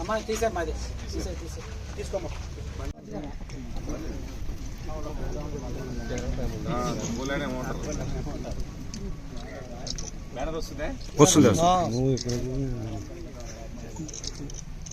అమ్మ తీసే మాది తీసే తీసే తీసుకోమ్మా వస్తుంది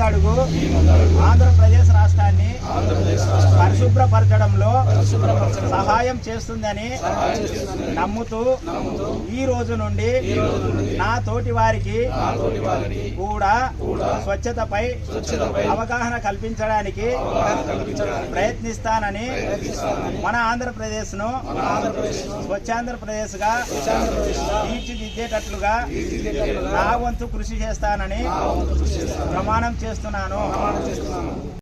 ముందడుగు ఆంధ్రప్రదేశ్ రాష్ట్రాన్ని పరిశుభ్రపరచడంలో సహాయం చేస్తుందని నమ్ముతూ ఈ రోజు నుండి నా తోటి వారికి కూడా స్వచ్ఛతపై అవగాహన కల్పించడానికి ప్రయత్నిస్తానని మన ఆంధ్రప్రదేశ్ను స్వచ్ఛాంధ్రప్రదేశ్గా తీర్చిదిద్దేటట్లుగా నా వంతు కృషి చేస్తానని ప్రమాణం చేస్తున్నాను.